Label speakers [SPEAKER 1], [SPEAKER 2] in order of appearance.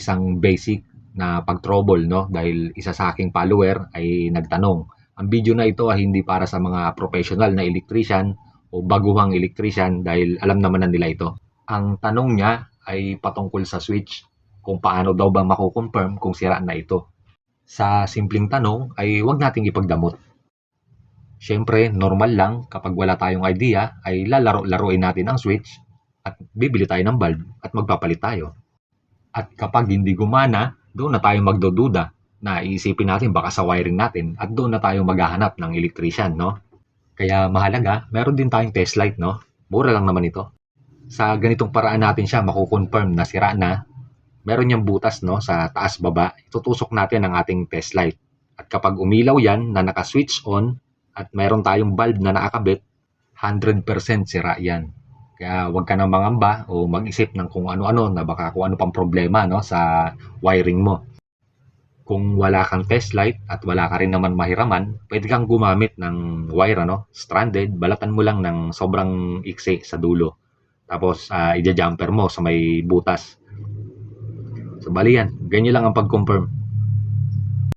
[SPEAKER 1] isang basic na pag-trouble no dahil isa sa aking follower ay nagtanong. Ang video na ito ay hindi para sa mga professional na electrician o baguhang electrician dahil alam naman na nila ito. Ang tanong niya ay patungkol sa switch kung paano daw ba mako-confirm kung sira na ito. Sa simpleng tanong ay huwag nating ipagdamot. Siyempre, normal lang kapag wala tayong idea ay lalaro-laruin natin ang switch at bibili tayo ng bulb at magpapalit tayo. At kapag hindi gumana, doon na tayo magdududa na iisipin natin baka sa wiring natin at doon na tayo maghahanap ng electrician, no? Kaya mahalaga, meron din tayong test light, no? Mura lang naman ito. Sa ganitong paraan natin siya makukonfirm na sira na, meron niyang butas, no? Sa taas baba, itutusok natin ang ating test light. At kapag umilaw yan na naka-switch on at meron tayong bulb na nakakabit, 100% sira yan. Kaya huwag ka nang mangamba o mag-isip ng kung ano-ano na baka kung ano pang problema no, sa wiring mo. Kung wala kang test light at wala ka rin naman mahiraman, pwede kang gumamit ng wire, ano, stranded, balatan mo lang ng sobrang iksi sa dulo. Tapos, uh, ija-jumper mo sa may butas. So, bali yan. Ganyan lang ang pag-confirm.